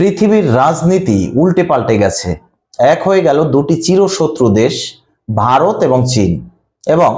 পৃথিবীর রাজনীতি উল্টে পাল্টে গেছে। এক হয়ে গেল দুটি চিরশত্রু দেশ, ভারত এবং চীন। এবং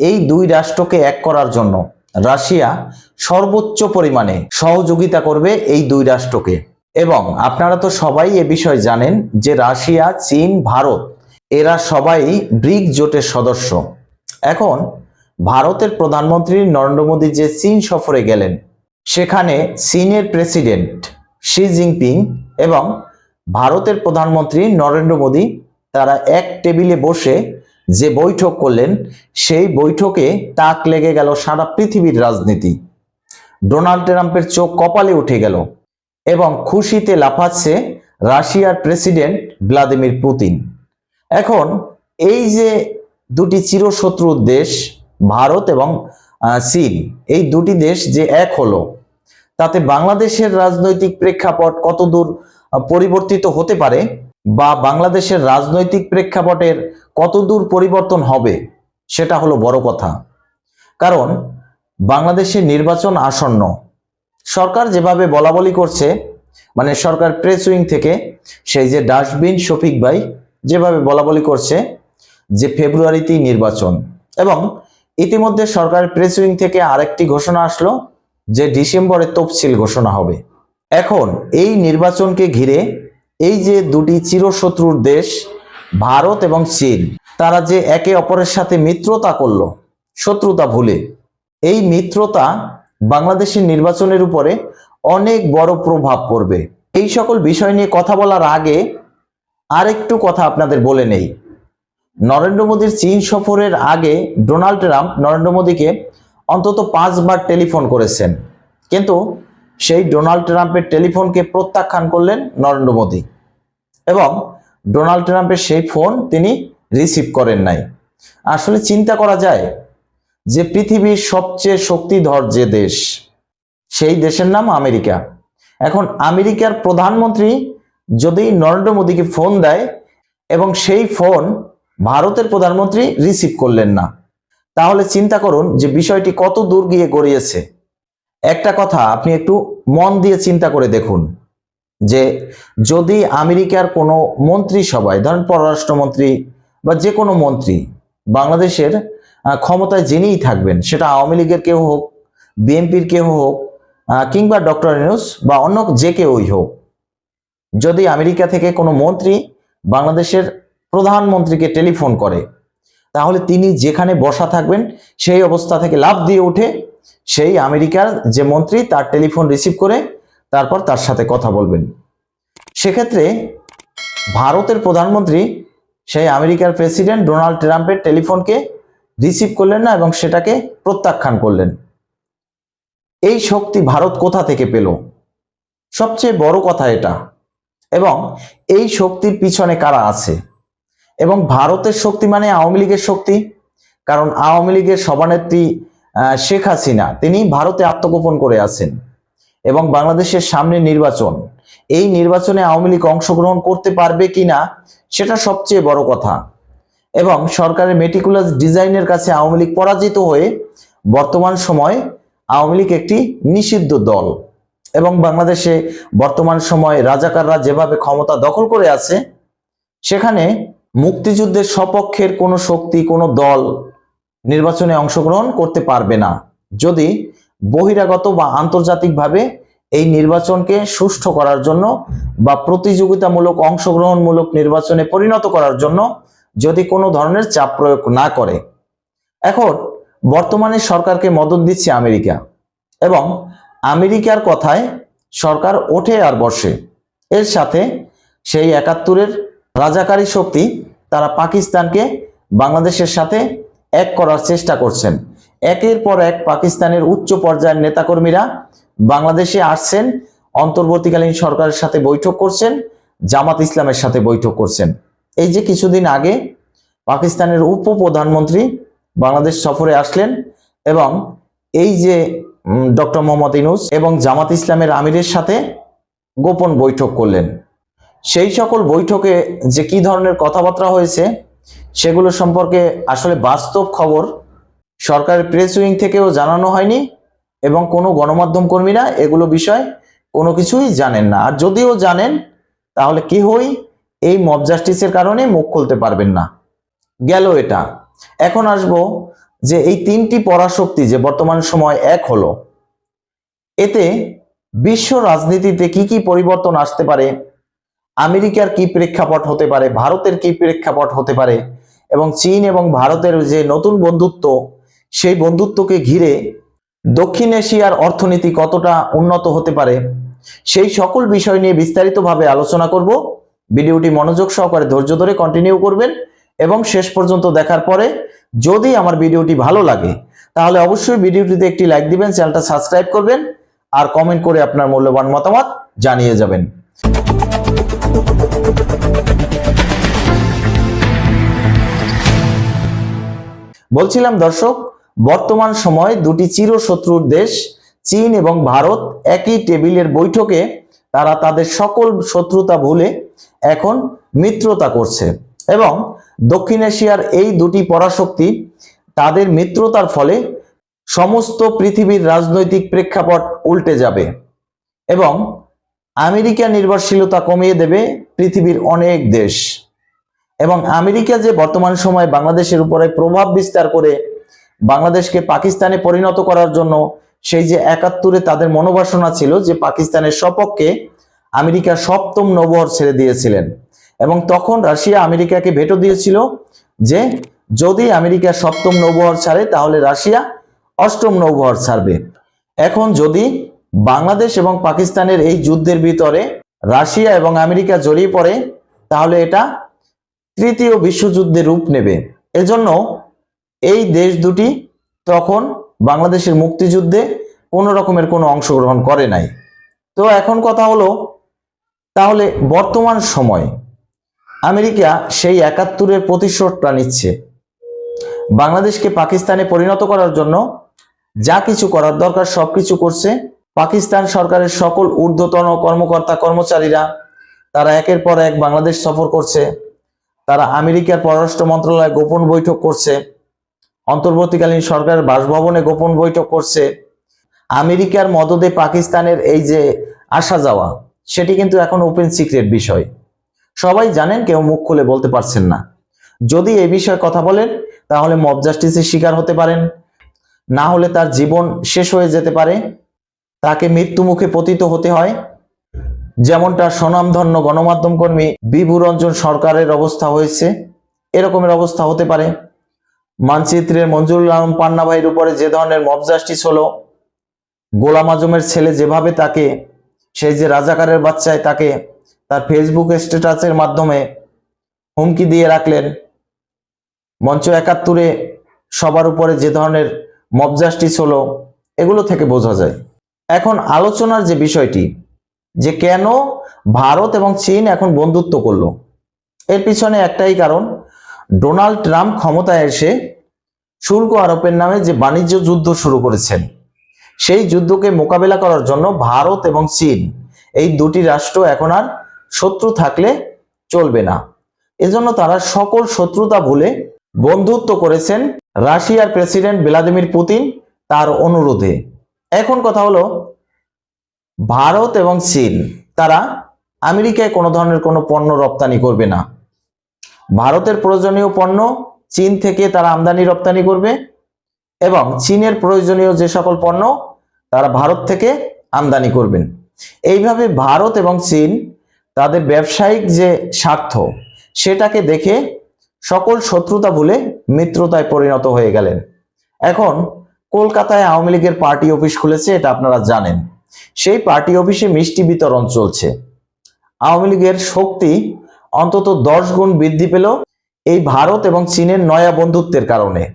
এই দুই রাষ্ট্রকে এক করার জন্য রাশিয়া সর্বোচ্চ পরিমাণে সহযোগিতা করবে এই দুই রাষ্ট্রকে। এবং আপনারা তো সবাই এ বিষয়ে জানেন যে রাশিয়া, চীন, ভারত, এরা সবাই ব্রিক জোটের সদস্য। এখন ভারতের প্রধানমন্ত্রী নরেন্দ্র মোদী যে চীন সফরে গেলেন, সেখানে চীনের প্রেসিডেন্ট শি জিনপিং এবং ভারতের প্রধানমন্ত্রী নরেন্দ্র মোদী তারা এক টেবিলে বসে যে বৈঠক করলেন, সেই বৈঠকে তাক লেগে গেল সারা পৃথিবীর রাজনীতি। ডোনাল্ড ট্রাম্পের চোখ কপালে উঠে গেল এবং খুশিতে লাফাচ্ছে রাশিয়ার প্রেসিডেন্ট ভ্লাদিমির পুতিন। এখন এই যে দুটি চিরশত্রুর দেশ, ভারত এবং চীন, এই দুটি দেশ যে এক হলো তাতে বাংলাদেশের রাজনৈতিক প্রেক্ষাপট কতদূর পরিবর্তিত হতে পারে বা বাংলাদেশের রাজনৈতিক প্রেক্ষাপটের কতদূর পরিবর্তন হবে, সেটা হলো বড় কথা। কারণ বাংলাদেশের নির্বাচন আসন্ন, সরকার যেভাবে বলা বলি করছে মানে সরকার প্রেস উইং থেকে, সেই যে ডাস্টবিন শফিক ভাই যেভাবে বলা বলি করছে যে ফেব্রুয়ারিতেই নির্বাচন। এবং ইতিমধ্যে সরকার প্রেস উইং থেকে আরেকটি ঘোষণা আসলো যে ডিসেম্বরে তফসিল ঘোষণা হবে। এখন এই নির্বাচনকে ঘিরে এই যে দুটি চিরশত্রুর দেশ, ভারত এবং চীন, তারা যে একে অপরের সাথে মিত্রতা করল, শত্রুতা ভুলে। এই মিত্রতা বাংলাদেশের নির্বাচনের উপরে অনেক বড় প্রভাব পড়বে। এই সকল বিষয় নিয়ে কথা বলার আগে আরেকটু কথা আপনাদের বলে নেই। নরেন্দ্র মোদীর চীন সফরের আগে ডোনাল্ড ট্রাম্প নরেন্দ্র মোদীকে অন্তত পাঁচবার টেলিফোন করেছেন। কিন্তু সেই ডোনাল্ড ট্রাম্পের টেলিফোনকে প্রত্যাখ্যান করলেন নরেন্দ্র মোদী। এবং ডোনাল্ড ট্রাম্পের সেই ফোন তিনি রিসিভ করেন নাই। আসলে চিন্তা করা যায় যে পৃথিবীর সবচেয়ে শক্তিধর যে দেশ, সেই দেশের নাম আমেরিকা। এখন আমেরিকার প্রধানমন্ত্রী যদি নরেন্দ্র মোদীকে ফোন দেয় এবং সেই ফোন ভারতের প্রধানমন্ত্রী রিসিভ করলেন না তাহলে চিন্তা করুন যে বিষয়টি কত দূর গিয়ে গড়িয়েছে। একটা কথা আপনি একটু মন দিয়ে চিন্তা করে দেখুন যে যদি আমেরিকার কোনো মন্ত্রী সভায় ধরেন পররাষ্ট্রমন্ত্রী বা যে কোনো মন্ত্রী বাংলাদেশের ক্ষমতায় যিনিই থাকবেন, সেটা আওয়ামী লীগের কেউ হোক, বিএনপির কেউ হোক কিংবা ডক্টর নিউজ বা অন্য যে কেউই হোক, যদি আমেরিকা থেকে কোনো মন্ত্রী বাংলাদেশের প্রধানমন্ত্রীকে টেলিফোন করে তাহলে তিনি যেখানে বসা থাকবেন, সেই অবস্থা থেকে লাভ দিয়ে উঠে সেই আমেরিকার যে মন্ত্রী, তার টেলিফোন রিসিভ করে তারপর তার সাথে কথা বলবেন। সেক্ষেত্রে ভারতের প্রধানমন্ত্রী সেই আমেরিকার প্রেসিডেন্ট ডোনাল্ড ট্রাম্পের টেলিফোনকে রিসিভ করলেন না এবং সেটাকে প্রত্যাখ্যান করলেন। এই শক্তি ভারত কোথা থেকে পেল? সবচেয়ে বড় কথা এটা। এবং এই শক্তির পিছনে কারা আছে? এবং ভারতের শক্তি মানে আওয়ামী লীগের শক্তি। কারণ আওয়ামী লীগের সভানেত্রী শেখ হাসিনা, তিনি ভারতে আত্মগোপন করে আছেন এবং বাংলাদেশের সামনে নির্বাচন। এই নির্বাচনে আওয়ামী লীগ অংশগ্রহণ করতে পারবে কিনা, সেটা সবচেয়ে বড় কথা। এবং সরকারের মেটিকুলাস ডিজাইনের কাছে আওয়ামী লীগ পরাজিত হয়ে বর্তমান সময় আওয়ামী লীগ একটি নিষিদ্ধ দল। এবং বাংলাদেশে বর্তমান সময় রাজাকাররা যেভাবে ক্ষমতা দখল করে আছে, সেখানে মুক্তিযুদ্ধের সপক্ষের কোনো শক্তি, কোনো দল নির্বাচনে অংশগ্রহণ করতে পারবে না। যদি বহিরাগত বা আন্তর্জাতিকভাবে এই নির্বাচনকে সুষ্ঠু করার জন্য বা প্রতিযোগিতামূলক, অংশগ্রহণমূলক নির্বাচনে পরিণত করার জন্য যদি কোনো ধরনের চাপ প্রয়োগ না করে। এখন বর্তমানে সরকারকে মদত দিচ্ছে আমেরিকা এবং আমেরিকার কথায় সরকার ওঠে আর বসে। এর সাথে সেই একাত্তরের রাজাকারী শক্তি তারা পাকিস্তানকে বাংলাদেশের সাথে এক করার চেষ্টা করছেন। একের পর এক পাকিস্তানের উচ্চ পর্যায়ের নেতাকর্মীরা বাংলাদেশে আসছেন, অন্তর্বর্তীকালীন সরকারের সাথে বৈঠক করছেন, জামাত ইসলামের সাথে বৈঠক করছেন। এই যে কিছুদিন আগে পাকিস্তানের উপপ্রধানমন্ত্রী বাংলাদেশ সফরে আসলেন এবং এই যে ডক্টর মোহাম্মদ ইনুস এবং জামাত ইসলামের আমিরের সাথে গোপন বৈঠক করলেন। সেই সকল বৈঠকে যে কি ধরনের কথাবার্তা হয়েছে, সেগুলো সম্পর্কে আসলে বাস্তব খবর সরকারের প্রেস উইং থেকেও জানানো হয়নি এবং কোনো গণমাধ্যম কর্মীরা এগুলো বিষয় কোনো কিছুই জানেন না। আর যদিও জানেন, তাহলে কেহই এই মব জাস্টিসের কারণে মুখ খুলতে পারবেন না। গেল এটা। এখন আসব যে এই তিনটি পরাশক্তি যে বর্তমান সময় এক হলো, এতে বিশ্ব রাজনীতিতে কি কি পরিবর্তন আসতে পারে আমেরিকার কি প্রেক্ষাপট হতে পারে, ভারতের কি প্রেক্ষাপট হতে পারে এবং চীন এবং ভারতের যে নতুন বন্ধুত্ব, সেই বন্ধুত্বকে ঘিরে দক্ষিণ এশিয়ার অর্থনীতি কতটা উন্নত হতে পারে, সেই সকল বিষয় নিয়ে বিস্তারিতভাবে আলোচনা করব। ভিডিওটি মনোযোগ সহকারে ধৈর্য ধরে কন্টিনিউ করবেন এবং শেষ পর্যন্ত দেখার পরে যদি আমার ভিডিওটি ভালো লাগে, তাহলে অবশ্যই ভিডিওটিতে একটি লাইক দিবেন, চ্যানেলটা সাবস্ক্রাইব করবেন আর কমেন্ট করে আপনার মূল্যবান মতামত জানিয়ে যাবেন। বলছিলাম দর্শক, বর্তমান সময় দুটি চিরশত্রুর দেশ, চীন এবং ভারত একই টেবিলের বৈঠকে তারা তাদের সকল শত্রুতা ভুলে এখন মিত্রতা করছে এবং দক্ষিণ এশিয়ার এই দুটি পরাশক্তি তাদের মিত্রতার ফলে সমস্ত পৃথিবীর রাজনৈতিক প্রেক্ষাপট উল্টে যাবে এবং আমেরিকা নির্ভরশীলতা কমিয়ে দেবে পৃথিবীর অনেক দেশ। এবং আমেরিকা যে বর্তমান সময় বাংলাদেশের উপরে প্রভাব বিস্তার করে বাংলাদেশকে পাকিস্তানে পরিণত করার জন্য সেই যে একাত্তরে তাদের মনোবাসনা ছিল যে পাকিস্তানের সপক্ষে আমেরিকা সপ্তম নৌবহর ছেড়ে দিয়েছিলেন। এবং তখন রাশিয়া আমেরিকাকে ভেটো দিয়েছিল যে যদি আমেরিকা সপ্তম নৌবহর ছাড়ে তাহলে রাশিয়া অষ্টম নৌবহর ছাড়বে। এখন যদি বাংলাদেশ এবং পাকিস্তানের এই যুদ্ধের ভিতরে রাশিয়া এবং আমেরিকা জড়িয়ে পড়ে, তাহলে এটা তৃতীয় বিশ্বযুদ্ধের রূপ নেবে। এজন্য এই দেশ দুটি তখন বাংলাদেশের মুক্তিযুদ্ধে কোনো রকমের কোনো অংশগ্রহণ করে নাই। তো এখন কথা হলো, তাহলে বর্তমান সময় আমেরিকা সেই একাত্তরের প্রতিশোধটা নিচ্ছে। বাংলাদেশকে পাকিস্তানে পরিণত করার জন্য যা কিছু করার দরকার সবকিছু করছে পাকিস্তান সরকারের সকল ঊর্ধ্বতন কর্মকর্তা কর্মচারীরা, তারা একের পর এক বাংলাদেশ সফর করছে। তারা আমেরিকার পররাষ্ট্র মন্ত্রণালয়ে গোপন বৈঠক করছে। অন্তর্বর্তীকালীন সরকারের বাসভবনে গোপন বৈঠক করছে। আমেরিকার মদদে পাকিস্তানের এই যে আসা যাওয়া, সেটি কিন্তু এখন ওপেন সিক্রেট বিষয়। সবাই জানেন, কেউ মুখ খুলে বলতে পারছেন না। যদি এই বিষয়ে কথা বলেন, তাহলে মব জাস্টিসের শিকার হতে পারেন। না হলে তার জীবন শেষ হয়ে যেতে পারে। তাকে মৃত্যু মুখে পতিত হতে হয়। যেমনটা স্বনামধন্য গণমাধ্যম কর্মী বিভু রঞ্জন সরকারের অবস্থা হয়েছে, এরকমের অবস্থা হতে পারে। মানচিত্রের মঞ্জুরুল আলম পান্না ভাইয়ের উপরে যে ধরনের মব জাস্টিস হলো, গোলাম আজমের ছেলে যেভাবে তাকে, সেই যে রাজাকারের বাচ্চায় তাকে তার ফেসবুক স্ট্যাটাসের মাধ্যমে হুমকি দিয়ে রাখলেন, মঞ্চ একাত্তরে সবার উপরে যে ধরনের মব জাস্টিস হলো, এগুলো থেকে বোঝা যায়। এখন আলোচনার যে বিষয়টি, যে কেন ভারত এবং চীন এখন বন্ধুত্ব করল, এর পিছনে একটাই কারণ, ডোনাল্ড ট্রাম্প ক্ষমতায় এসে শুল্ক আরোপের নামে যে বাণিজ্য যুদ্ধ শুরু করেছেন, সেই যুদ্ধকে মোকাবেলা করার জন্য ভারত এবং চীন, এই দুটি রাষ্ট্র এখন আর শত্রু থাকলে চলবে না। এজন্য তারা সকল শত্রুতা ভুলে বন্ধুত্ব করেছেন রাশিয়ার প্রেসিডেন্ট ভ্লাদিমির পুতিন তার অনুরোধে। এখন কথা হলো ভারত এবং চীন, তারা আমেরিকায় কোনো ধরনের কোনো পণ্য রপ্তানি করবে না। ভারতের প্রয়োজনীয় পণ্য চীন থেকে তারা আমদানি রপ্তানি করবে এবং চীনের প্রয়োজনীয় যে সকল পণ্য তারা ভারত থেকে আমদানি করবেন। এইভাবে ভারত এবং চীন তাদের ব্যবসায়িক যে স্বার্থ, সেটাকে দেখে সকল শত্রুতা ভুলে মিত্রতায় পরিণত হয়ে গেলেন। এখন কলকাতায় আওয়ামী লীগের পার্টি অফিস খুলেছে, এটা আপনারা জানেন। সেই পার্টি অফিসে মিষ্টি বিতরণ চলছে। আওয়ামী লীগের শক্তি অন্তত দশ গুণ বৃদ্ধি পেল এই ভারত এবং চীনের নয়া বন্ধুত্বের কারণে।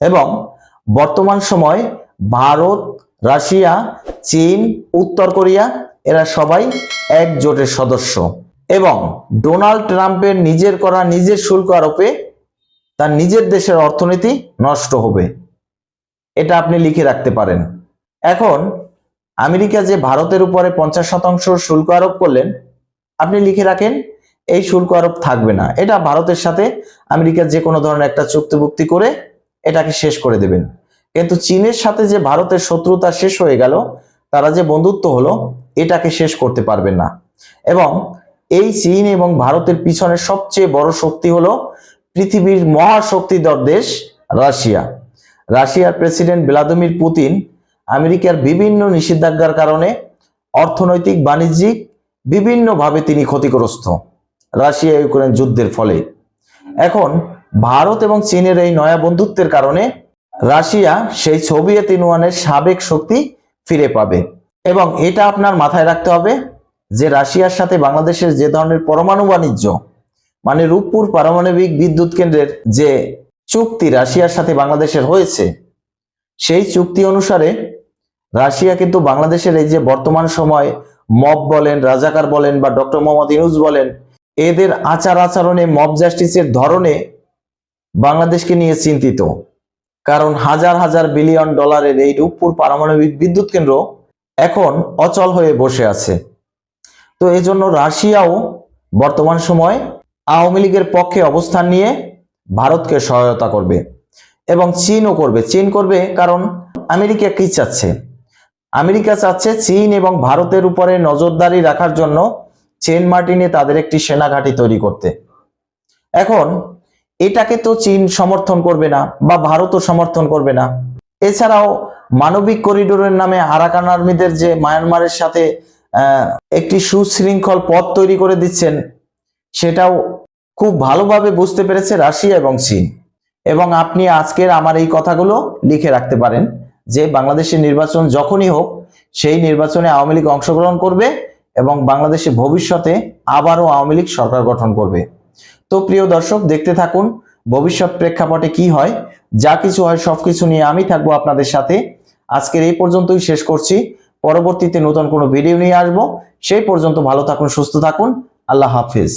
এবং বর্তমান সময় ভারত, রাশিয়া, চীন, উত্তর কোরিয়া এরা সবাই একজোটের সদস্য। এবং ডোনাল্ড ট্রাম্পের নিজের করা নিজের শুল্ক আরোপে তার নিজের দেশের অর্থনীতি নষ্ট হবে। এটা আপনি লিখে রাখতে পারেন। এখন আমেরিকা যে ভারতের উপরে পঞ্চাশ শতাংশ শুল্ক আরোপ করলেন, আপনি লিখে রাখেন, এই শুল্ক আরোপ থাকবে না। এটা ভারতের সাথে আমেরিকা যে কোনো ধরনের একটা চুক্তিভুক্তি করে এটাকে শেষ করে দেবেন। কিন্তু চীনের সাথে যে ভারতের শত্রুতা শেষ হয়ে গেল, তারা যে বন্ধুত্ব হলো, এটাকে শেষ করতে পারবেন না। এবং এই চীন এবং ভারতের পিছনে সবচেয়ে বড় শক্তি হলো পৃথিবীর মহাশক্তিধর দেশ রাশিয়া। রাশিয়ার প্রেসিডেন্ট ভ্লাদিমির পুতিন আমেরিকার বিভিন্ন নিষেধাজ্ঞার কারণে অর্থনৈতিক, বাণিজ্যিক বিভিন্নভাবে তিনি ক্ষতিগ্রস্ত রাশিয়া ইউক্রেন যুদ্ধের ফলে। এখন ভারত এবং চীনের এই নয়া বন্ধুত্বের কারণে রাশিয়া সেই সোভিয়েত ইউনিয়নের সাবেক শক্তি ফিরে পাবে। এবং এটা আপনার মাথায় রাখতে হবে যে রাশিয়ার সাথে বাংলাদেশের যে ধরনের পরমাণু বাণিজ্য মানে রূপপুর পারমাণবিক বিদ্যুৎ কেন্দ্রের যে চুক্তি রাশিয়ার সাথে বাংলাদেশের হয়েছে সেই চুক্তি অনুসারে রাশিয়া কিন্তু বাংলাদেশের এই যে বর্তমান সময় মব বলেন, রাজাকার বলেন বা ডক্টর মোহাম্মদ ইউনুস বলেন, এদের আচার আচরণে, মব জাস্টিসের ধরনে বাংলাদেশকে নিয়ে চিন্তিত। কারণ হাজার হাজার বিলিয়ন ডলারের এই রূপপুর পারমাণবিক বিদ্যুৎ কেন্দ্র এখন অচল হয়ে বসে আছে। তো এজন্য রাশিয়াও বর্তমান সময় আওয়ামী লীগের পক্ষে অবস্থান নিয়ে ভারতকে সহায়তা করবে। এবং চীনও করবে। চীন করবে কারণ আমেরিকা কি চাচ্ছে? আমেরিকা চাচ্ছে চীন এবং ভারতের উপরে নজরদারি রাখার জন্য চেন মার্টিনে তাদের একটি সেনা ঘাঁটি তৈরি করতে। এখন এটাকে তো চীন সমর্থন করবে না বা ভারতও সমর্থন করবে না। এছাড়াও মানবিক করিডোরের নামে আরাকান আর্মিদের যে মায়ানমারের সাথে একটি সুশৃঙ্খল পথ তৈরি করে দিচ্ছেন, সেটাও খুব ভালোভাবে বুঝতে পেরেছে রাশিয়া এবং চীন। এবং আপনি আজকের আমার এই কথাগুলো লিখে রাখতে পারেন যে বাংলাদেশের নির্বাচন যখনই হোক, সেই নির্বাচনে আওয়ামী লীগ অংশগ্রহণ করবে এবং বাংলাদেশে ভবিষ্যতে আবারও আওয়ামী লীগ সরকার গঠন করবে। তো প্রিয় দর্শক, দেখতে থাকুন ভবিষ্যৎ প্রেক্ষাপটে কি হয়। যা কিছু হয়, সবকিছু নিয়ে আমি থাকব আপনাদের সাথে। আজকের এই পর্যন্তই শেষ করছি। পরবর্তীতে নতুন কোনো ভিডিও নিয়ে আসব। সেই পর্যন্ত ভালো থাকুন, সুস্থ থাকুন। আল্লাহ হাফিজ।